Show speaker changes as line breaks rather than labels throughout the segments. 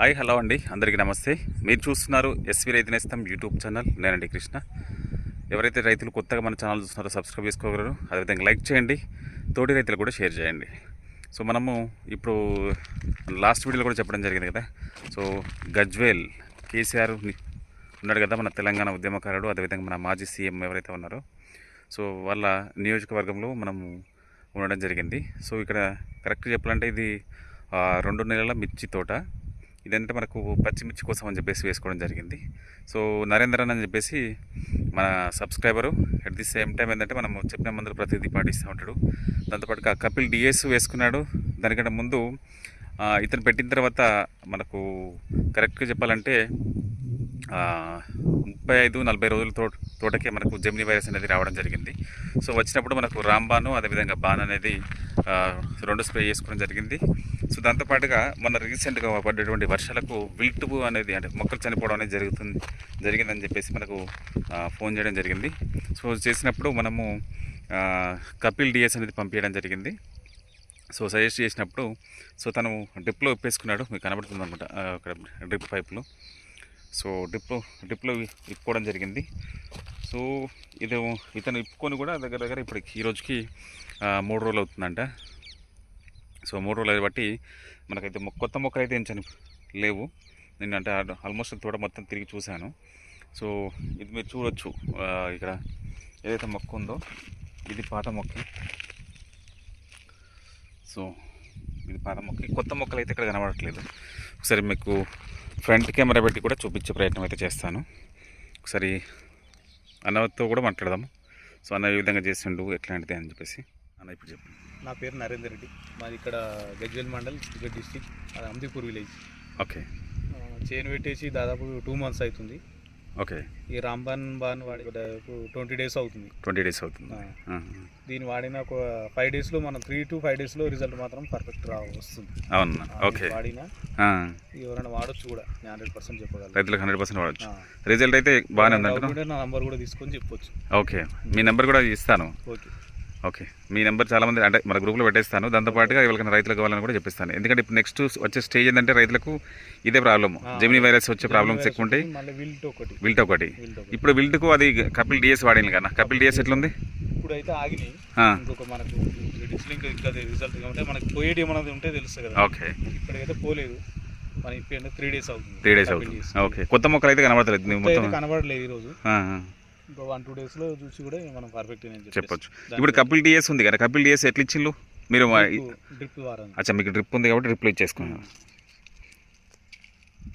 Hi hello అండి. అందరికీ నమస్తే. మీరు చూస్తున్నారు ఎస్వి రైతు నేస్తం యూట్యూబ్ ఛానల్. నేనండి కృష్ణ. ఎవరైతే రైతులు కొత్తగా మన ఛానల్ చూస్తున్నారో సబ్స్క్రైబ్ చేసుకోగలరు. అదేవిధంగా లైక్ చేయండి. తోటి రైతులు కూడా షేర్ చేయండి. సో మనము ఇప్పుడు లాస్ట్ వీడియోలో కూడా చెప్పడం జరిగింది కదా. సో గజ్వేల్ కేసీఆర్ ఉన్నాడు కదా మన తెలంగాణ ఉద్యమకారుడు. అదేవిధంగా మన మాజీ సీఎం ఎవరైతే ఉన్నారో. సో వాళ్ళ నియోజకవర్గంలో మనము ఉండడం జరిగింది. సో ఇక్కడ కరెక్ట్ చెప్పాలంటే ఇది రెండు నెలల మిర్చి తోట. ఇదంటే మనకు పచ్చిమిర్చి కోసం అని చెప్పేసి వేసుకోవడం జరిగింది. సో నరేంద్రన్ అని చెప్పేసి మన subscriber. At the same time ఏంటంటే మనం చెప్పిన మందులు ప్రతిదీ పాటిస్తూ ఉంటాడు. దాంతోపాటు కపిల్ డిఎస్ వేసుకున్నాడు. దానికంటే ముందు ఇతను పెట్టిన తర్వాత మనకు కరెక్ట్గా చెప్పాలంటే ముప్పై ఐదు నలభై రోజుల తో తోటకే మనకు జెమిని వైరస్ అనేది రావడం జరిగింది. సో వచ్చినప్పుడు మనకు రాంబాను అదేవిధంగా బాన్ అనేది రెండు స్ప్రే చేసుకోవడం జరిగింది. సో దాంతోపాటుగా మన రీసెంట్గా పడ్డటువంటి వర్షాలకు విల్టుబు అనేది అంటే మొక్కలు చనిపోవడం అనేది జరుగుతుంది జరిగిందని చెప్పేసి మనకు ఫోన్ చేయడం జరిగింది. సో చేసినప్పుడు మనము కపిల్ డిఎస్ అనేది పంపించడం జరిగింది. సో సజెస్ట్ చేసినప్పుడు సో తను డ్రిప్లో ఇప్పేసుకున్నాడు మీకు కనబడుతుంది అనమాట అక్కడ డ్రిప్ పైప్లో. సో డ్రిప్ డ్రిప్లో ఇప్పుకోవడం జరిగింది. సో ఇది ఇతను ఇప్పుకొని కూడా దగ్గర దగ్గర ఇప్పటికి ఈ రోజుకి మూడు రోజులు అవుతుందంట. సో మూడు రోజులు బట్టి మనకైతే కొత్త మొక్కలు అయితే ఏం చని లేవు. నేను అంటే ఆల్మోస్ట్ తోట మొత్తం తిరిగి చూశాను. సో ఇది మీరు చూడొచ్చు. ఇక్కడ ఏదైతే మొక్క ఉందో ఇది పాత మొక్క. సో ఇది పాత మొక్క. కొత్త మొక్కలు అయితే ఇక్కడ కనబడట్లేదు. ఒకసారి మీకు ఫ్రంట్ కెమెరా పెట్టి కూడా చూపించే ప్రయత్నం అయితే చేస్తాను. ఒకసారి అన్నతో కూడా మాట్లాడదాము సో అన్న ఈ విధంగా చేసిండు ఎట్లాంటిది అని చెప్పేసి. అన్న ఇప్పుడు చెప్పు.
నా పేరు నరేందర్ రెడ్డి. మాది ఇక్కడ గజ్వేల్ మండల్ సిద్దిపేట డిస్టిక్ అది అమ్దిపూర్ విలేజ్.
ఓకే.
చైన్ పెట్టేసి దాదాపు టూ మంత్స్ అవుతుంది.
ఓకే.
ఈ రాంబాన్ బాన్ వాడి ట్వంటీ డేస్ అవుతుంది.
ట్వంటీ డేస్ అవుతుంది.
దీన్ని వాడిన ఒక ఫైవ్ డేస్లో మనం త్రీ టు ఫైవ్ డేస్లో రిజల్ట్ మాత్రం పర్ఫెక్ట్ రా వస్తుంది.
అవునన్నా
ఆ,
ఓకే.
వాడినా. ఎవరైనా వాడొచ్చు కూడా హండ్రెడ్ పర్సెంట్ చెప్పగలను.
రైతులకు హండ్రెడ్ పర్సెంట్ వాడచ్చు. రిజల్ట్ అయితే బాగానే
నా నంబర్ కూడా తీసుకొని చెప్పొచ్చు.
ఓకే. మీ నెంబర్ కూడా ఇస్తాను.
ఓకే.
ఓకే. మీ నెంబర్ చాలా మంది అంటే మన గ్రూప్లో పెట్టేస్తాను. దాంతోపాటుగా ఎవరికైనా రైతులకు కావాలని కూడా చెప్పిస్తాను. ఎందుకంటే ఇప్పుడు నెక్స్ట్ వచ్చే స్టేజ్ ఏంటంటే రైతులకు ఇదే ప్రాబ్లమ్. జెమిని వైరస్ వచ్చే ప్రాబ్లమ్స్ ఎక్కువ ఉంటాయి
విల్ట్ ఒకటి.
ఇప్పుడు విల్ట్కు అది కపిల్ డిఎస్ వాడింది కదా. కపిల్ డిఎస్ ఎట్లుంది? ఓకే.
పోలేదు. త్రీ డేస్ అవుతుంది.
త్రీ డేస్ అవుతుంది. ఓకే. కొత్త మొక్కలు అయితే కనబడతలేదు. నీవు
మొత్తం కనబడలేదు ఈ రోజు
ఆ, ఆ,
ఇంకో వన్ టూ డేస్లో చూసి కూడా మనం పర్ఫెక్ట్
చెప్పొచ్చు. ఇప్పుడు కపిల్ డిఎస్ ఉంది కదా. కపిల్ డిఎస్ ఎట్లా ఇచ్చిళ్ళు మీరు
డ్రిప్ ద్వారా
అచ్చా మీకు డ్రిప్ ఉంది కాబట్టి డ్రిప్లో ఇచ్చేసుకున్నాను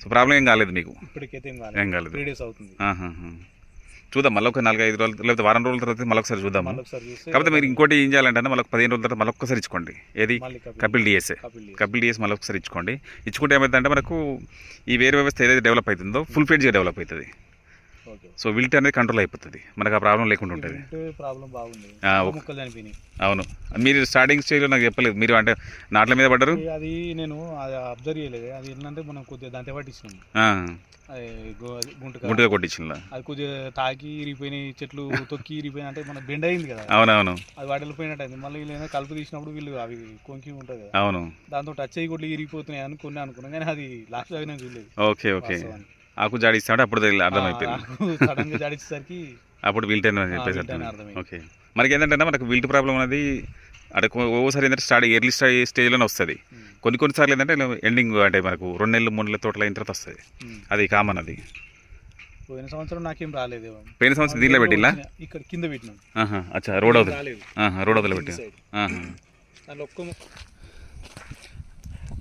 సో ప్రాబ్లం ఏం కాలేదు మీకు?
ఇప్పటికైతే ఏం
కాలేదు.
త్రీ డేస్ అవుతుంది.
చూద్దాం మళ్ళీ ఒక నాలుగు ఐదు రోజులు లేకపోతే వారం రోజుల తర్వాత మళ్ళీ ఒకసారి చూద్దాము.
మళ్ళీ ఒకసారి చూస్తే
కాకపోతే మీరు ఇంకోటి ఏం చేయాలంటే మళ్ళీ పదిహేను రోజుల తర్వాత మళ్ళీ ఒక్కసారి ఇచ్చుకోండి ఏది కపిల్ డిఎస్
కపిల్
డిఎస్ మళ్ళీ ఒకసారి ఇచ్చుకోండి. ఇచ్చుకుంటే ఏమైందంటే మనకు ఈ వేరే వ్యవస్థ ఏదైతే డెవలప్ అవుతుందో ఫుల్ ఫ్లెడ్జ్గా డెవలప్ అవుతుంది. సో విల్ట్ అనేది కంట్రోల్ అయిపోతుంది. మనకు ఆ ప్రాబ్లం లేకుండా ఉంటుంది. అవును. మీరు స్టార్టింగ్ స్టేజ్లో నాకు చెప్పలేదు. మీరు అంటే నాట్ల మీద పడ్డారు?
అది నేను అబ్జర్వ్ చేయలేదు. అది ఏంటంటే మనం కొద్దిగా దాంతో పట్టించినాం
గుంటుగా కొట్టించిన
అది కొద్దిగా తాకి ఇరిగిపోయినాయి చెట్లు తొక్కి ఇరిగిపోయినాయి. అంటే మన బెండ్ అయింది కదా.
అవునవును.
అది వాటిల్లిపోయినట్టు అయింది. మళ్ళీ వీళ్ళు కలుపు తీసినప్పుడు వీళ్ళు అవి కొంకి ఉంటుంది కదా.
అవును.
దాంతో టచ్ అయ్యి కొట్లు ఇరిగిపోతున్నాయి అనుకుని అనుకున్నాం. కానీ అది లాస్ట్ అయినా చూడలేదు.
Okay okay. ఆకు జాడిస్తాడు అప్పుడు తెలియదు అర్థమైపోయింది.
జాడించేసరికి
అప్పుడు విల్ట్ అని చెప్పేసి. ఓకే మనకి ఏంటంటే మనకు విల్ట్ ప్రాబ్లం అనేది అంటే కొ- ఓసారి ఏంటంటే స్టార్ట్ ఎర్లీ స్టేజ్ స్టేజ్లోనే వస్తుంది. కొన్ని కొన్నిసార్లు ఏంటంటే ఎండింగ్ అంటే మనకు రెండు నెలలు మూడు నెలల తోటలు అయిన తర్వాత వస్తుంది.
ఉమ్.
అది కామన్ అది.
పోయిన సంవత్సరం నాకేం రాలేదు
పోయిన సంవత్సరం దీనిలో పెట్టిల్లా?
ఇక్కడ కింద పెట్టినాం.
అచ్చా రోడ్ అవుతుంది. రోడ్ అవతల పెట్టి.
దాంట్లో ఒక్క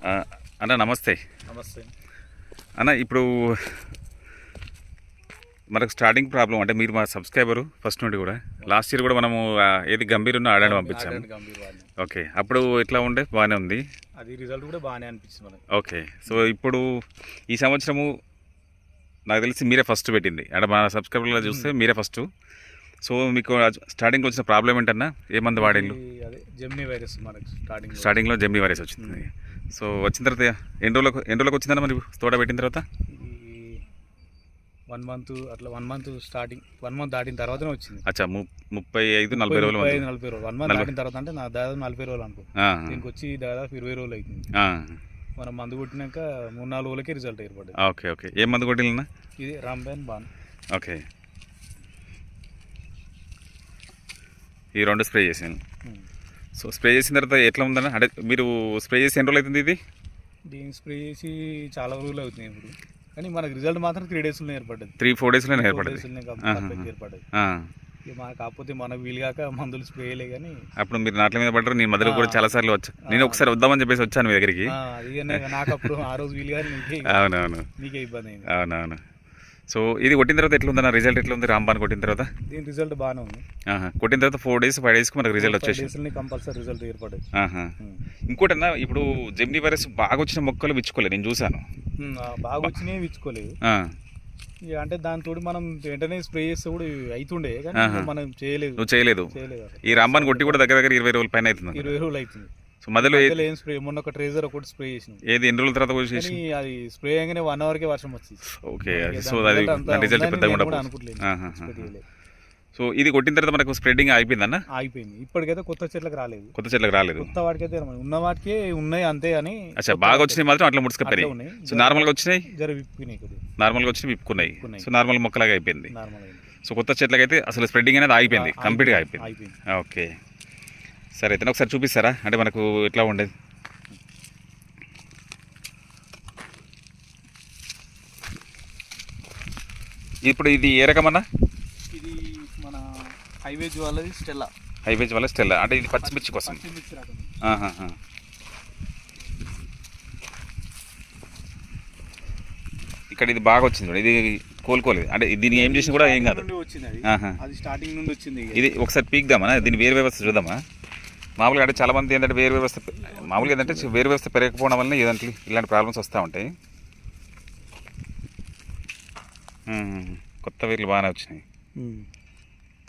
ఆ, అన్న నమస్తే.
నమస్తే.
అన్న ఇప్పుడు మనకు స్టార్టింగ్ ప్రాబ్లం అంటే మీరు మా సబ్స్క్రైబరు ఫస్ట్ నుండి కూడా. లాస్ట్ ఇయర్ కూడా మనము ఏది గంభీర్ ఉన్న ఆడాడు పంపించాము. ఓకే అప్పుడు ఎట్లా ఉండే? బాగానే ఉంది.
అది రిజల్ట్ కూడా బాగానే అనిపించింది మనకి.
ఓకే సో ఇప్పుడు ఈ సంవత్సరము నాకు తెలిసి మీరే ఫస్ట్ పెట్టింది. అంటే మన సబ్స్క్రైబర్లో చూస్తే మీరే ఫస్ట్ సో మీకు స్టార్టింగ్ వచ్చిన ప్రాబ్లం ఏంటన్నా? ఏ మందు
అదే జెమినీ వైరస్ మనకి స్టార్టింగ్
స్టార్టింగ్లో జెమ్నీ వైరస్ వచ్చింది. సో వచ్చిన తర్వాత ఎన్ని రోజులకు ఎన్ని రోజులకు వచ్చిందన్న మరి తోట పెట్టిన తర్వాత?
వన్ మంత్ అట్లా one month starting one month దాటిన తర్వాతనే వచ్చింది.
అచ్చా ముప్పై ఐదు నలభై రోజులు
ముప్పై. ఐదు నలభై రోజులు వన్ మంత్. దాటిన తర్వాత అంటే నా దాదాపు నలభై రోజులు అనుకో. దీనికి వచ్చి దాదాపు ఇరవై రోజులు అవుతుంది. మనం మందు కొట్టినాక మూడు నాలుగు రోజులకే రిజల్ట్ ఏర్పడ్డది.
Okay okay. ఏం మందు కొట్టినా
ఇది రాంబేన్ బాన్.
ఓకే. ఈ రెండు స్ప్రే చేసాను సో స్ప్రే చేసిన తర్వాత ఎట్లా ఉందన్న? అంటే మీరు స్ప్రే చేసి ఎన్ని రోజులు అవుతుంది ఇది?
దీన్ని స్ప్రే చేసి చాలా రోజులు అవుతున్నాయి ఇప్పుడు. కానీ మనకు రిజల్ట్ మాత్రం త్రీ డేస్లో ఏర్పడ్డది.
త్రీ ఫోర్ ఏర్పడింది
perfect ఏర్పడ్డది. ఇక మనకు కాకపోతే మనకు వీలు కాక మందులు స్ప్రే చేయలే కానీ
అప్పుడు మీరు నాట్ల మీద పడ్డారు నేను మధ్యలో కూడా. చాలా సార్లు వచ్చా. నేను ఒకసారి వద్దామని చెప్పేసి వచ్చాను మీ దగ్గరికి.
నాకు అప్పుడు ఆ రోజు వీలు కానీ నీకే.
అవునవును.
నీకే ఇబ్బంది
అవునవును. సో ఇది కొట్టిన తర్వాత ఎట్లా ఉందన్న రిజల్ట్ ఎట్లా ఉంది రాంబాన్ కొట్టిన తర్వాత?
దీని రిజల్ట్ బాగానే ఉంది.
కొట్టిన తర్వాత ఫోర్ డేస్ ఫైవ్ డేస్కి మనకు రిజల్ట్ వచ్చేసి
కంపల్సరీ రిజల్ట్ ఏర్పడ్డది
ఆహా. ఇంకోటన్నా ఇప్పుడు జెమినీ వైరస్ బాగా వచ్చిన మొక్కలు విచ్చుకోలేదు నేను చూశాను.
బాగా వచ్చినాయి. ఇక అంటే దాంతో మనం వెంటనే స్ప్రే చేస్తే కూడా అవుతుండే కానీ. మనం చేయలేదు.
చేయలేదు. ఈ రాంబాన్ కొట్టి కూడా దగ్గర దగ్గర ఇరవై రోజుల పైన అవుతుంది.
ఇరవై రోజులు అవుతుంది.
సో మధ్యలో ఏ-
స్ప్రే? మొన్న ఒక ట్రేజర్ ఒకటి స్ప్రే చేసినాం
ఏది? ఎన్ని రోజుల తర్వాత
కానీ అది స్ప్రే అయ్యగానే వన్ అవర్కే వర్షం వచ్చింది.
ఓకే సో అది రిజల్ట్ పెద్దగా.
చేయలేదు.
సో ఇది కొట్టిన తర్వాత మనకు స్ప్రెడ్డింగ్ అయిపోయిందన్న?
ఆగిపోయింది ఇప్పటికైతే కొత్త చెట్లకు రాలేదు.
కొత్త చెట్లకు రాలేదు.
కొత్త వాటికైతే ఉన్న వాటికే ఉన్నాయి అంతే అని
అచ్చా బాగా వచ్చినాయి మాత్రం అట్లా ముడుచుకపోయి. సో నార్మల్గా వచ్చినాయి?
జర విప్పుకున్నాయి
నార్మల్గా వచ్చి విప్పుకున్నాయి. సో నార్మల్ మొక్కలాగా అయిపోయింది. సో కొత్త చెట్లకైతే అసలు స్ప్రెడ్డింగ్ అనేది ఆగిపోయింది కంప్లీట్గా అయిపోయింది.
అయిపోయింది.
ఓకే. సరే అయితే ఒకసారి చూపిస్తారా? అంటే మనకు ఎట్లా ఉండేది ఇప్పుడు ఇది ఏ రకమన్నా?
ఇది మన హైవేజ్ వాళ్ళది స్టెల్లా.
హైవేజ్ వల్ల స్టెల్ అంటే ఇది పచ్చిమిర్చి కోసం. ఇక్కడ ఇది బాగా వచ్చింది చూడు. ఇది కోలుకోలేదు. అంటే దీన్ని ఏం చేసినా కూడా ఏం కాదు.
అది. స్టార్టింగ్ నుండి వచ్చింది.
ఇది ఒకసారి పీక్దామా? దీని వేరు వ్యవస్థ చూద్దామా? మామూలుగా అంటే చాలా మంది ఏంటంటే వేరు వ్యవస్థ మామూలుగా ఏంటంటే వేరు వ్యవస్థ పెరగకపోవడం వల్ల ఇదంటే ఇలాంటి ప్రాబ్లమ్స్ వస్తూ ఉంటాయి కొత్త వేర్లు బాగానే వచ్చినాయి.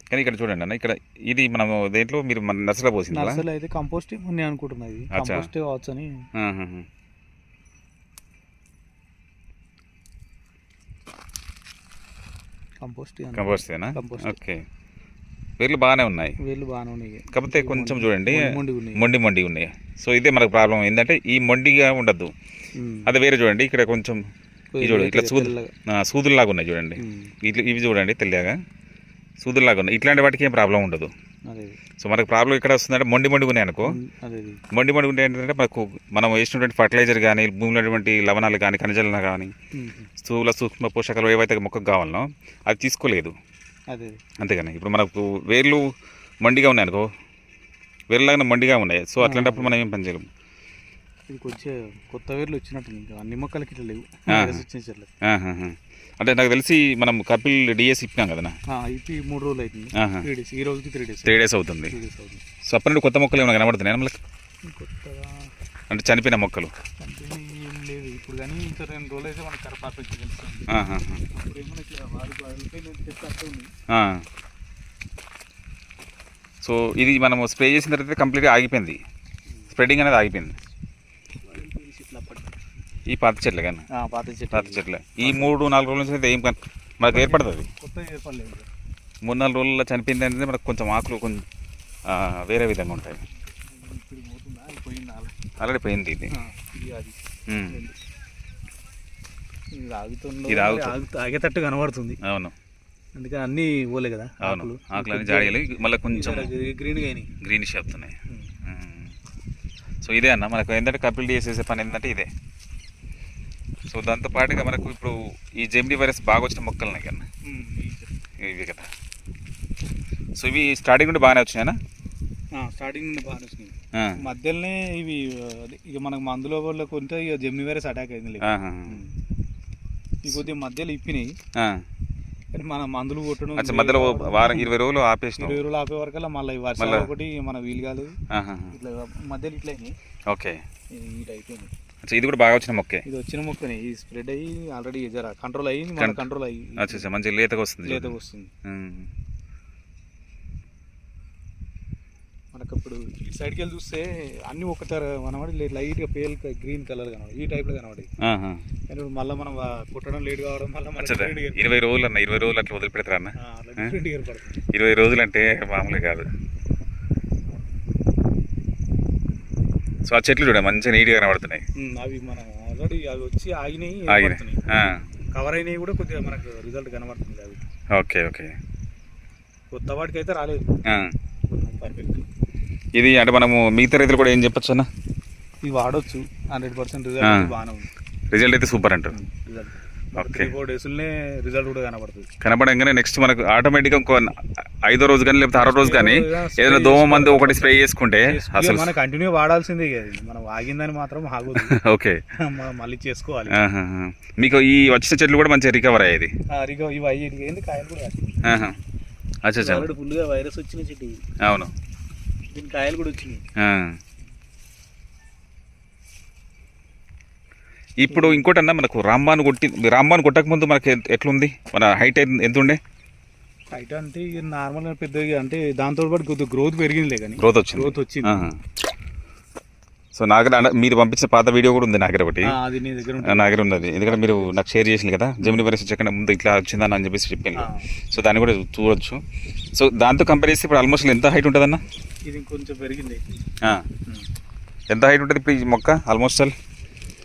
కానీ ఇక్కడ చూడండి అన్న ఇక్కడ ఇది మనం దేంట్లో మీరు మన నర్సరీలో పోసింది?
నర్సరీలో అయితే కంపోస్ట్ నేను అనుకుంటున్నా ఇది. కంపోస్ట్ కావచ్చు అని
ఆహాహా.
Compost
కంపోస్టేనా
compost.
ఓకే వేర్లు బాగానే ఉన్నాయి.
వేళ్ళు బాగానే ఉన్నాయి.
కాకపోతే కొంచెం చూడండి
మొండి- మొండి ఉన్నాయి.
సో ఇదే మనకు ప్రాబ్లం ఏంటంటే ఈ మొండిగా ఉండద్దు. అదే వేరే చూడండి ఇక్కడ కొంచెం ఇది చూడు ఇట్లా సూదు సూదుల్లాగా ఉన్నాయి చూడండి. ఇట్లా ఇవి చూడండి తెల్లగా. సూదుల్లాగా ఉన్నాయి. ఇట్లాంటి వాటికి ఏం ప్రాబ్లం ఉండదు. సో మనకు ప్రాబ్లం ఇక్కడ వస్తుందంటే మొండి మొండి ఉన్నాయి అనుకో. మొండి మొండి ఉంటే ఏంటంటే మనకు మనం వేసినటువంటి ఫర్టిలైజర్ కానీ భూమిలో ఉన్నటువంటి లవణాలు కానీ ఖనిజాలు కానీ. స్థూల సూక్ష్మ పోషకాలు ఏవైతే మొక్కకు కావాలనో అది తీసుకోలేదు.
అదే.
అంతేగాని ఇప్పుడు మనకు వేర్లు మండిగా ఉన్నాయి అనుకో వేర్లాగానే మండిగా ఉన్నాయి. సో అట్లాంటప్పుడు మనం ఏం పని చేయలేము
ఇది కొంచెం కొత్త వేర్లు వచ్చినట్టు ఇంకా అన్ని మొక్కలకి ఇట్లా లేవు.
అంటే నాకు తెలిసి మనం కపిల్ డిఎస్ ఇప్పాం కదా
ఇప్పి మూడు రోజులు అవుతుంది.
ఆహా.
త్రీ డేస్ ఈ రోజుకి త్రీ డేస్
త్రీ డేస్ అవుతుంది. సో అప్పటి నుండి కొత్త మొక్కలు ఏమైనా కనబడుతున్నాయి మనకి?
కొత్తగా
అంటే చనిపోయిన మొక్కలు.
ఇప్పుడు కానీ ఇంకా రెండు రోజులు అయితే మనకి కరెక్ట్ పర్ఫెక్ట్ తెలుస్తుంది ఏమో ఇట్లా వారు వారిపై నేను ఉంది.
సో ఇది మనం స్ప్రే చేసిన తర్వాత కంప్లీట్గా ఆగిపోయింది. స్ప్రెడింగ్ అనేది ఆగిపోయింది. ఈ పాత చెట్లే కానీ?
పాత చెట్టు
పాత చెట్లే. ఈ మూడు నాలుగు రోజుల నుంచి అయితే ఏం కన్ మనకు ఏర్పడుతుంది? మూడు నాలుగు రోజుల్లో చనిపోయింది అంటే మనకు కొంచెం ఆకులు కొంచెం వేరే విధంగా ఉంటాయి. ఆల్రెడీ పోయింది ఇది.
ఇది ఆగుతుందో ఆగేటట్టు కనబడుతుంది.
అవును.
అందుకని అన్నీ పోలే కదా
అవును. ఆకులన్నీ జాడీలు. మళ్ళీ కొంచెం
గ్రీన్గా అయినాయి.
గ్రీనిష్ అవుతున్నాయి. సో ఇదే అన్న మనకు ఏంటంటే కపిల్ డిఎస్ చేసే పని ఏంటంటే ఇదే. సో దాంతో పాటుగా మనకు ఇప్పుడు ఈ జెమిని వైరస్ బాగా వచ్చిన మొక్కలు ఉన్నాయి కన్నా ఇవి కదా. సో ఇవి స్టార్టింగ్ నుండి బాగానే వచ్చినాయనా
స్టార్టింగ్ నుండి బాగా వచ్చినాయి. మధ్యలోనే ఇవి ఇక మనకు మందులో వల్ల కొంటే ఇక జెమ్ని వైరస్ అటాక్ అయింది. ఈ కొద్దిగా మధ్యలో ఇప్పినాయి. కానీ మన మందులు కొట్టడం
మధ్యలో వారం ఇరవై రోజులు ఆపేసినాం
ఇరవై రోజులు ఆపే వరకల్లా మళ్ళీ వర్షాలు ఒకటి మన వీలు కాలేదు.
ఆహా.
ఇట్లా మధ్యలో ఇట్లా
ఓకే.
ఈ అయిపోయింది
ఇది కూడా బాగా వచ్చిన మొక్కే.
ఇది వచ్చిన మొక్కనే ఇది స్ప్రెడ్ అయ్యి ఆల్రెడీ కంట్రోల్
కన్-
కంట్రోల్ అయ్యి
మంచి లేతగా వస్తుంది.
లేత
చూడండి.
వస్తుంది
ఉమ్.
మనకు ఇప్పుడు ఇటు సైడ్కి వెళ్ళి చూస్తే అన్ని ఒక తర కనబడి లైట్గా పేల్ గ్రీన్ కలర్ కనబడి ఈ టైప్లో కనబడి. కానీ మళ్ళీ మనం కుట్టడం లేట్ కావడం మళ్ళీ
ఇరవై రోజులు అన్న ఇరవై రోజులు అట్లా వదిలిపెడతారా అన్న? ఇరవై రోజులు అంటే మామూలు కాదు. సో ఆ చెట్లు చూడ మంచిగా నీట్గా కనబడుతున్నాయి.
అవి మన ఆల్రెడీ అవి వచ్చి ఆగినాయి
ఆగినాయి.
కవర్ అయినవి కూడా కొద్దిగా మనకు రిజల్ట్ కనబడుతుంది అవి.
Okay okay.
కొత్త వాటికి అయితే రాలేదు. పర్ఫెక్ట్
ఇది అంటే మనము మిగతా రైతులు కూడా ఏం చెప్పొచ్చు అన్న?
ఇవి వాడొచ్చు. Hundred percent. రిజల్ట్ బాగానే ఉంది.
రిజల్ట్ అయితే సూపర్ అంటారు.
Result
okay.
త్రీ ఫోర్ డేస్లోనే రిజల్ట్ కూడా కనబడుతుంది.
కనపడంగానే నెక్స్ట్ మనకు ఆటోమేటిక్గా ఇంకో ఐదో రోజు కానీ లేకపోతే ఆరో రోజు కానీ ఏదైనా దోమ మందు ఒకటి స్ప్రే చేసుకుంటే అసలు
మనం కంటిన్యూ వాడాల్సిందే. మనం ఆగిందని మాత్రం ఆగదు
ఓకే
మనం మళ్ళీ చేసుకోవాలి.
మీకు ఈ వచ్చిన చెట్లు కూడా మంచిగా రికవర్ అయ్యేది?
ఇగో ఇవి అయ్యేది కాయలు కూడా.
అచ్చా
ఫుల్గా వైరస్ వచ్చిన చెట్టు.
అవును.
దీని కాయలు కూడా వచ్చినాయి.
ఆ. ఇప్పుడు ఇంకోటి అన్న మనకు రాంబాన్ కొట్టి రాంబాన్ కొట్టక ముందు మనకి ఎట్- ఎట్లుంది? మన హైట్ ఎంత ఉండే
హైట్ అంటే ఇక నార్మల్ పెద్దగా అంటే దాంతో పాటు కొద్దిగా గ్రోత్ పెరిగిందిలే కానీ.
గ్రోత్ వచ్చింది.
గ్రోత్ వచ్చింది.
సో నా దగ్గర అన్న- మీరు పంపించిన పాత వీడియో కూడా ఉంది నా దగ్గర ఒకటి
నీ దగ్గర ఉంటుంది.
ఉన్నది. ఎందుకంటే మీరు నాకు షేర్ చేసింది కదా జమిని పరిస్థితి చెక్కన ముందు ఇట్లా వచ్చిందని అని చెప్పేసి చెప్పింది. సో దాన్ని కూడా చూడొచ్చు. సో దాంతో కంపేర్ చేస్తే ఇప్పుడు ఆల్మోస్ట్ ఎంత హైట్ ఉంటుందన్న?
ఇది ఇంకొంచెం పెరిగింది.
ఎంత హైట్ ఉంటుంది ఇప్పుడు ఈ మొక్క ఆల్మోస్ట్ ఆల్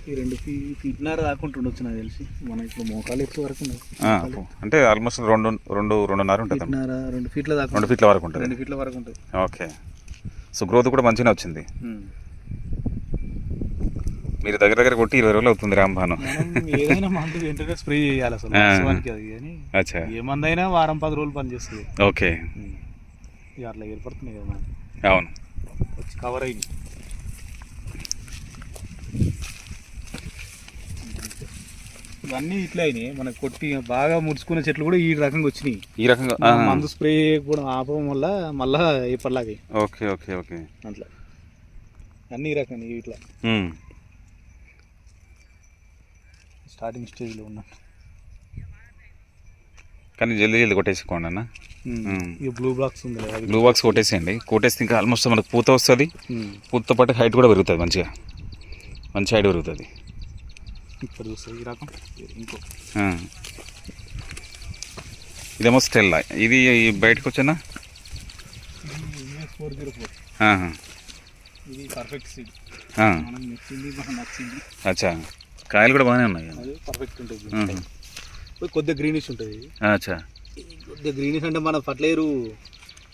ఈ రెండు ఫీట్నర్ దాకుంటుండొచ్చు నాకు తెలిసి. మన ఇప్పుడు మోకాలు ఎక్కువ వరకు
అంటే ఆల్మోస్ట్ రెండు రెండు రెండున్నర ఉంటుంది.
రెండు ఫీట్ల దాకా
రెండు ఫీట్ల వరకు ఉంటుంది.
రెండు ఫీట్ల వరకు ఉంటుంది.
ఓకే. సో గ్రోత్ కూడా మంచిగానే వచ్చింది. మీరు దగ్గర దగ్గర కొట్టి ఇరవై రోజులు అవుతుంది రాంబాను
ఏదైనా మందు వెంటనే స్ప్రే చేయాలి అసలు. వాస్తవానికి అది కానీ.
అచ్చా.
ఏ మందైనా వారం పది రోజులు పనిచేస్తుంది
ఓకే.
ఇక అట్లా ఏర్పడుతున్నాయి కదా మనకి.
అవును.
వచ్చి కవర్ అయింది. ఇవన్నీ ఇట్లా అయినాయి. మనకు కొట్టి బాగా ముడుచుకున్న చెట్లు కూడా ఈ రకంగా వచ్చినాయి.
ఈ రకంగా
మందు స్ప్రే కూడా ఆపడం వల్ల మళ్ళా ఎప్పటిలాగే
ఓకే ఓకే ఓకే.
అట్లా. అన్ని ఈ రకంగా ఇట్లా. స్టార్టింగ్ స్టేజ్లో ఉన్నాం.
కానీ జల్దీ జల్దీ కొట్టేసుకోండి అన్న.
ఇక బ్లూ బాక్స్ ఉంది కదా, అది
బ్లూ బాక్స్ కొట్టేసేయండి. కొట్టేస్తే ఇంకా ఆల్మోస్ట్ మనకు పూత వస్తుంది.
ఉమ్.
పూతతో పాటు హైట్ కూడా పెరుగుతుంది మంచిగా. మంచి హైట్ పెరుగుతుంది.
ఇక్కడ చూస్తే ఈ రకం. ఇంకో.
ఆ. ఇదేమో స్టెల్లా ఇది బయటకు వచ్చానా?
ఫోర్ జీరో ఫోర్
ఆహా.
ఇది పర్ఫెక్ట్ సీడ్
ఆ.
మనం నచ్చింది నచ్చింది.
అచ్చా. కాయలు కూడా బాగానే ఉన్నాయి.
పర్ఫెక్ట్ ఉంటుంది. కొద్దిగా గ్రీనిష్ ఉంటుంది.
అచ్చా.
కొద్దిగా గ్రీనిష్ అంటే మన ఫర్టిలైజర్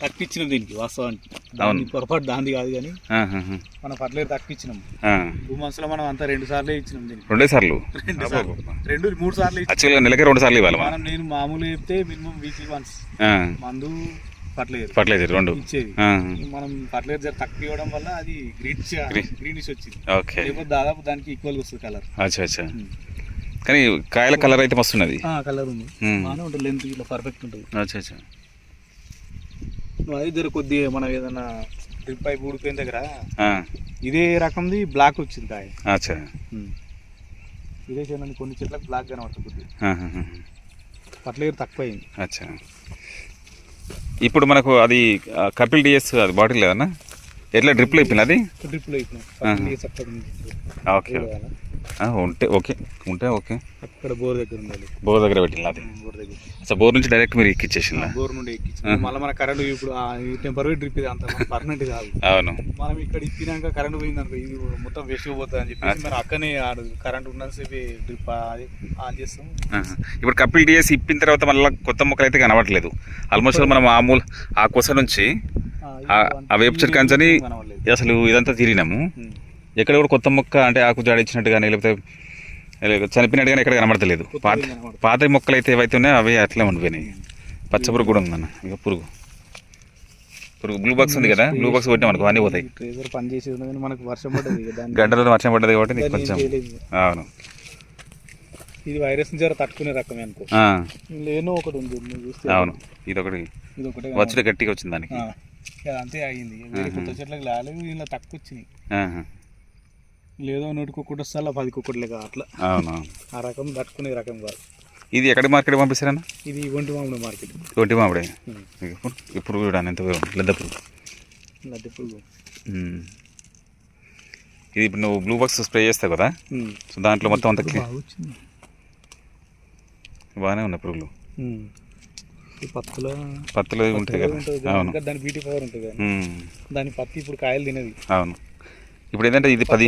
తక్కువిచ్చినాం దీనికి వాస్తవానికి. దాని పొరపాటు దాంది కాదు కానీ. మన ఫర్టిలైజర్ తక్కువిచ్చినాం
ఆ.
టూ మంత్స్లో మనం అంతా రెండు సార్లే ఇచ్చినాం దీనికి.
రెండే సార్లు?
రెండు సార్లు. రెండు మూడు సార్లు
నెలకి రెండు సార్లు ఇవ్వాలి? మనం
మనం నేను మామూలు చెప్తే మినిమం వీక్లీ వన్స్ మందు ఫర్టిలైజర్.
ఫర్టిలైజర్ రెండు.
ఇచ్చేది. మనం ఫర్టిలైజర్ తక్కువ ఇవ్వడం వల్ల అది గ్రీన్
Green.
గ్రీనిష్ వచ్చింది.
ఓకే.
లేకపోతే దాదాపు దానికి ఈక్వల్ వస్తుంది కలర్
అచ్చా అచ్చా. కానీ కాయల కలర్ అయితే మస్తున్నది
కలర్ ఉంది. బాగానే ఉంటుంది లెంత్ ఇట్లా పర్ఫెక్ట్ ఉంటుంది.
అచ్చా అచ్చా.
అది జర కొద్దిగా మనం ఏదైనా డ్రిప్ పైప్ ఊడిపోయిన దగ్గర. ఇదే రకంది బ్లాక్ వచ్చింది కాయ.
అచ్చా.
ఇదే కొన్ని చెట్లకు బ్లాక్ కనబడుతుంది. ఫర్టిలైజర్ తక్కువ అయింది
అచ్చా. ఇప్పుడు మనకు అది కపిల్ డిఎస్ అది బాటిల్ లేదన్నా? ఎట్లా డ్రిప్లో ఇప్పింది అది?
డ్రిప్లో ఉంది.
ఓకే ఉంటే ఓకే. ఉంటే ఓకే.
అక్కడ బోర్ దగ్గర ఉండాలి.
బోర్ దగ్గర పెట్టింది అది?
బోర్ దగ్గర.
అచ్చా బోర్ నుంచి డైరెక్ట్ మీరు ఎక్కిచ్చేసిందా?
బోర్ నుండి ఎక్కించి. మళ్ళీ మన కరెంట్ ఇప్పుడు టెంపరీ డ్రిప్ ఇది అంత పర్మనెంట్ కాదు.
అవును.
మనం ఇక్కడ ఇప్పినాక కరెంట్ పోయింది అనుకో ఇది మొత్తం వేస్ట్ పోతుంది అని చెప్పేసి మనం అక్కనే కరెంట్ ఉన్నసేపు డ్రిప్ అది ఆన్ చేస్తాం.
ఇప్పుడు కపిల్ డిఎస్ ఇప్పిన తర్వాత మళ్ళీ కొత్త మొక్కలు అయితే కనబడట్లేదు ఆల్మోస్ట్ మనం మామూలు ఆ కొస నుంచి
ఆ,
ఆ- ఆ చెట్టు కాంచని
కనబడలేదు.
అసలు ఇదంతా తిరిగినాము. ఎక్కడ కూడా కొత్త మొక్క అంటే ఆకు జాడిచ్చినట్టు కానీ లేకపోతే చనిపోయినట్టు కానీ ఎక్కడ కనబడతలేదు. పాత. పాత మొక్కలు అయితే ఏవైతే ఉన్నాయో అవి అట్లే ఉండిపోయినాయి. పచ్చ పురుగు కూడా ఉందన్న ఇక పురుగు. పురుగు బ్లూ బాక్స్ ఉంది కదా బ్లూ బాక్స్ కొట్టాం అనుకో అన్నీ పోతాయి.
మనకు వర్షం పడ్డది
గడ్డలో వర్షం పడ్డది కాబట్టి నీకు కొంచెం. అవును.
ఇది వైరస్ జర తట్టుకునే రకమే అనుకో. లేనో ఒకటి ఉంది
అవును ఇది ఒకటి
ఇది ఒకటే
వచ్చుడు గట్టిగా వచ్చింది దానికి.
అంతే అయింది. కొత్త చెట్లకు లాలేదు ఇలా తక్కువ వచ్చినాయి. లేదో నూటికి ఒకటి వస్తే పది ఒక్కటి లేక అట్లా.
అవును?
ఆ రకం తట్టుకునే రకం కాదు
ఇది ఎక్కడి మార్కెట్ పంపిస్తారన్న?
ఇది ఒంటి మామిడి మార్కెట్.
ఒంటి మామిడే? ఇప్పుడు కూడా ఎంత లెద్ద పురుగు
లడ్డు పురుగు
ఉమ్. ఇది ఇప్పుడు నువ్వు బ్లూ బాక్స్ స్ప్రే చేస్తావు కదా. సో దాంట్లో మొత్తం అంత బాగానే ఉన్నాయి పురుగులు.
పత్తుల
పత్తులు ఉంటాయి కదా. అవును.
దాని బ్యూటీ పవర్ ఉంటుంది. దాని పత్తి ఇప్పుడు కాయలు తినది.
అవును. ఇప్పుడు ఏంటంటే ఇది పది.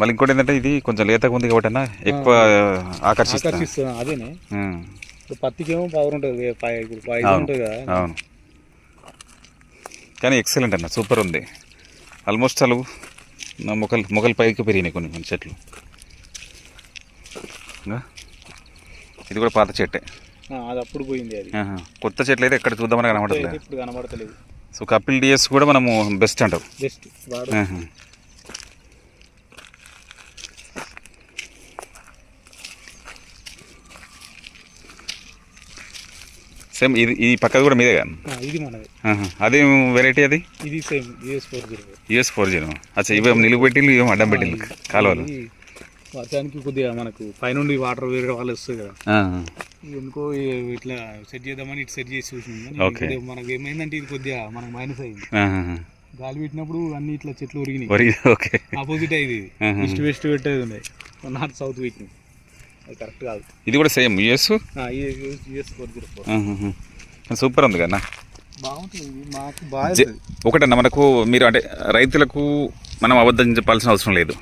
మళ్ళీ ఇంకోటి ఏంటంటే ఇది కొంచెం లేతగా ఉంది కాబట్టి అన్న ఎక్కువ ఆకర్షిస్తుంది.
అదేనే. పత్తికేమో పవర్ ఉంటుంది కదా
అవును కానీ ఎక్సలెంట్ అన్న సూపర్ ఉంది. ఆల్మోస్ట్ అసలు నా మొక్కలు మొక్కలు పైకి పెరిగినాయి కొన్ని కొన్ని చెట్లు. ఇది కూడా పాత చెట్టే.
అది అప్పుడు పోయింది అది.
కొత్త చెట్లు అయితే ఎక్కడ చూద్దామని
అయితే
కనబడట్లేదు.
ఇప్పుడు కనబడతలేదు.
సో కపిల్ డిఎస్ కూడా మనము బెస్ట్
వాడు.
ఆహా. సేమ్ ఇది ఈ పక్కది కూడా మీదే కదా?
ఇది మనది.
అదే వెరైటీ అది?
ఇది same US four zero.
US four zero. అచ్చా ఇవి నిలుగు పెట్టిండ్రు ఇవేమో అడ్డం పెట్టిండ్రు కాలువలు?
వర్షానికి కొద్దిగా మనకు పైనుండి వాటర్ వేరే వాళ్ళు వస్తుంది కదా. ఎందుకో ఇట్లా సెట్ చేద్దామని ఇటు సెట్ చేసి చూసింది మనకు ఏమైందంటే ఇది కొద్దిగా మనకు మైనస్ అయింది. గాలి పెట్టినప్పుడు అన్ని ఇట్లా చెట్లు ఉరిగినాయి
వరి ఓకే
ఆపోజిట్ అయింది. ఈస్ట్ వెస్ట్ పెట్టేది ఉన్నాయి నార్త్ సౌత్ పెట్టినాయి అది కరెక్ట్ కాదు.
ఇది కూడా same US
US four zero four
super ఉంది కదా ఒకటన్నా మనకు మీరు అంటే రైతులకు మనం అబద్ధం చెప్పాల్సిన అవసరం లేదు.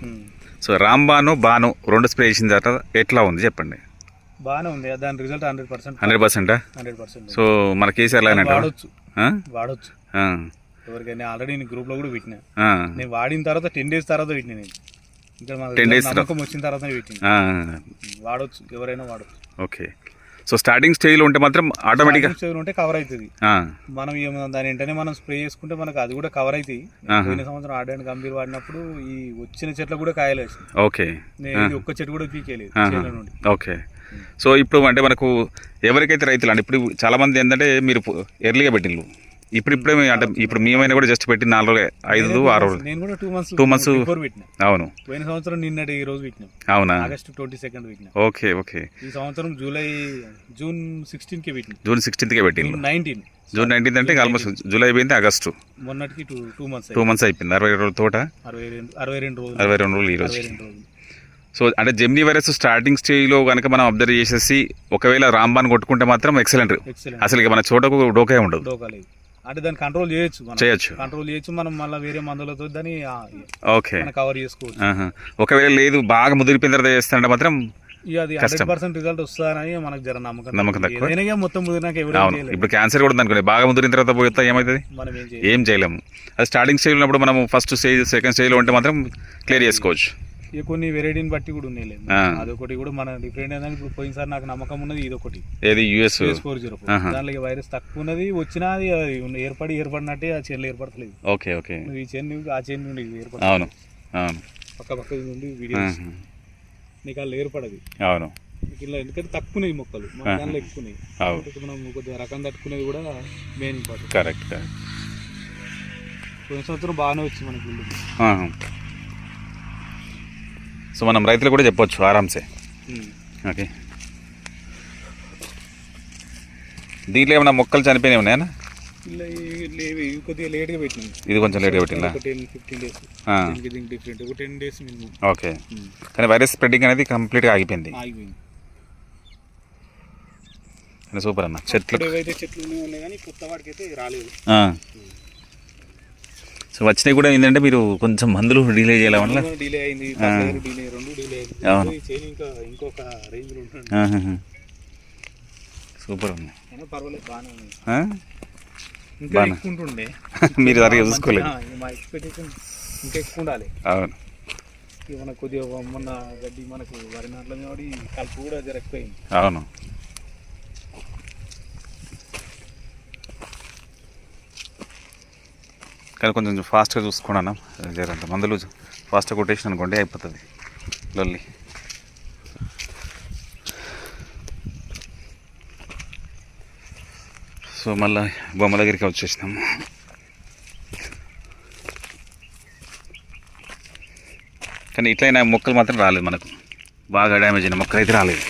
సో రాంబాను బాను రెండు స్ప్రే చేసిన తర్వాత ఎట్లా ఉంది చెప్పండి?
బాగానే ఉంది. దాని రిజల్ట్ హండ్రెడ్ పర్సెంట్
హండ్రెడ్ పర్సెంటా
హండ్రెడ్ పర్సెంట్
సో మన కేసీఆర్ అంటావా?
వాడొచ్చు? వాడొచ్చు. ఎవరికైనా ఆల్రెడీ నేను గ్రూప్లో కూడా పెట్టినా. నేను వాడిన తర్వాత టెన్ డేస్ తర్వాత పెట్టిన నేను. ఇంకా మాకు
10 days
నమ్మకం వచ్చిన తర్వాత పెట్టిన. వాడొచ్చు. ఎవరైనా వాడొచ్చు.
ఓకే. సో స్టార్టింగ్ స్టేజ్లో ఉంటే మాత్రం ఆటోమేటిక్గా
Starting stage లో ఉంటే కవర్ అవుతుంది మనం దాని వెంటనే మనం స్ప్రే చేసుకుంటే మనకు అది కూడా కవర్ అవుతాయి
ఆహా.
పోయిన సంవత్సరం ఆడాను గంభీర్ వాడినప్పుడు ఈ వచ్చిన చెట్లకు కూడా కాయలు వేసింది
ఓకే.
నేను ఒక్క చెట్టు కూడా పీకేయలేదు
ఓకే. సో ఇప్పుడు అంటే మనకు ఎవరికైతే రైతులు అంటే ఇప్పుడు చాలా మంది ఏంటంటే మీరు ఎర్లీగా పెట్టిండ్రు ఇప్పుడు ఇప్పుడే అంటే ఇప్పుడు మేమైనా కూడా జస్ట్ పెట్టి నాలుగు రోజులే ఐదు ఆరు రోజులు.
నేను కూడా టూ మంత్స్. బిఫోర్ పెట్టిన.
అవును.
పోయిన సంవత్సరం నిన్నటి ఈ రోజు పెట్టినాం.
అవునా?
ఆగస్ట్ ట్వంటీ సెకండ్ పెట్టినా.
Okay okay.
ఈ సంవత్సరం జూలై జూన్ సిక్స్టీన్కి పెట్టిన.
జూన్ సిక్స్టీన్త్కే పెట్టిండ్రు
జూన్ నైన్టీన్
జూన్ నైన్టీన్త్ అంటే ఆల్మోస్ట్ జూలై అయిపోయింది ఆగస్టు
మొన్నటికి two two months
two months అయిపోయింది. అరవై రోజుల తోట?
అరవై రెండు అరవై రెండు రోజులు.
అరవై రెండు రోజులు ఈ రోజు. సో అంటే జెమ్నీ వైరస్ స్టార్టింగ్ స్టేజ్లో కనుక మనం అబ్జర్వ్ చేసేసి ఒకవేళ రాంబాన్ కొట్టుకుంటే మాత్రం ఎక్సలెంట్ అసలు మన చోటకు డోకే ఉండదు.
అంటే దాన్ని కంట్రోల్ చేయొచ్చు
చేయొచ్చు.
కంట్రోల్ చేయొచ్చు మనం మళ్ళీ వేరే మందులతో దాన్ని
ఓకే.
కవర్ చేసుకోవచ్చు.
ఒకవేళ లేదు బాగా ముదిరిపోయిన తర్వాత చేస్తానంటే మాత్రం
రిజల్ట్ వస్తుందని మనకు జర నమ్మకం
తక్కువ.
మొత్తం
అవును. ఇప్పుడు క్యాన్సర్ కూడా అనుకోండి బాగా ముదిరిన తర్వాత పోతే ఏమవుతుంది
ఏం
చేయలేము. అది స్టార్టింగ్ స్టేజ్ ఉన్నప్పుడు మనం ఫస్ట్ స్టేజ్ సెకండ్ స్టేజ్లో ఉంటే మాత్రం క్లియర్ చేసుకోవచ్చు.
ఇక కొన్ని వెరైటీని బట్టి కూడా ఉన్నాయి
ఆ.
అదొకటి కూడా మన డిఫరెంట్ ఏంటంటే ఇప్పుడు పోయినసారి నాకు నమ్మకం ఉన్నది ఇదొకటి.
ఏది? US
four zero. దాంట్లో వైరస్ తక్కువ ఉన్నది వచ్చినా అది ఏర్పడి ఏర్పడినట్టే ఆ చైన్లో ఏర్పడతలేదు.
Okay okay.
ఈ చైన్ ఆ చైన్ నుండి ఏర్పడ
అవును అవును.
పక్క పక్క నుండి వీడియో. నీకు అలా ఏర్పడదు.
అవును.
ఇలా ఎందుకంటే తక్కువనేవి మొక్కలు. మన. దాంట్లో ఎక్కువనేవి మనం కొద్దిగా రకం తట్టుకునేది కూడా మెయిన్ ఇంపార్టెంట్
కరెక్ట్ కరెక్ట్
పోయిన సంవత్సరం బాగానే వచ్చింది మనకి.
సో మనం రైతులు కూడా చెప్పొచ్చు ఆరామ్సే ఓకే. దీంట్లో ఏమైనా మొక్కలు చనిపోయినాయి ఉన్నాయా
ఇలా లేవి ఇవి కొద్దిగా లేట్గా పెట్టినాం.
ఇది కొంచెం లేట్గా పెట్టిందా? ఓకే. కానీ వైరస్ స్ప్రెడ్డింగ్ అనేది కంప్లీట్గా ఆగిపోయింది. సూపర్ అన్న. చెట్లు.
చెట్లు కొత్త వాటికి అయితే రాలేదు.
సో వచ్చినాయి కూడా ఏంటంటే మీరు కొంచెం మందులు డిలే చేయడం వల్ల?
డిలే అయింది
అవును.
ఇంకొక రేంజ్.
సూపర్ ఉంది. మీరు సరిగా చూసుకోలేదు.
మా ఎక్స్పెక్టేషన్ ఇంకా ఎక్కువ ఉండాలి.
అవును.
మనకు కొద్దిగా మొన్న గడ్డి మనకు వరి నాట్ల కాబట్టి కలుపు కూడా
అవును. కానీ కొంచెం ఫాస్ట్గా చూసుకున్నాను. జరంత మందులు ఫాస్ట్గా కొట్టేసిన అనుకోండి అయిపోతుంది. లొల్లి. సో మళ్ళీ బొమ్మ దగ్గరికి వచ్చేసినాము కానీ ఇట్లయినా మొక్కలు మాత్రం రాలేదు మనకు. బాగా డ్యామేజ్ అయిన మొక్కలు అయితే రాలేదు.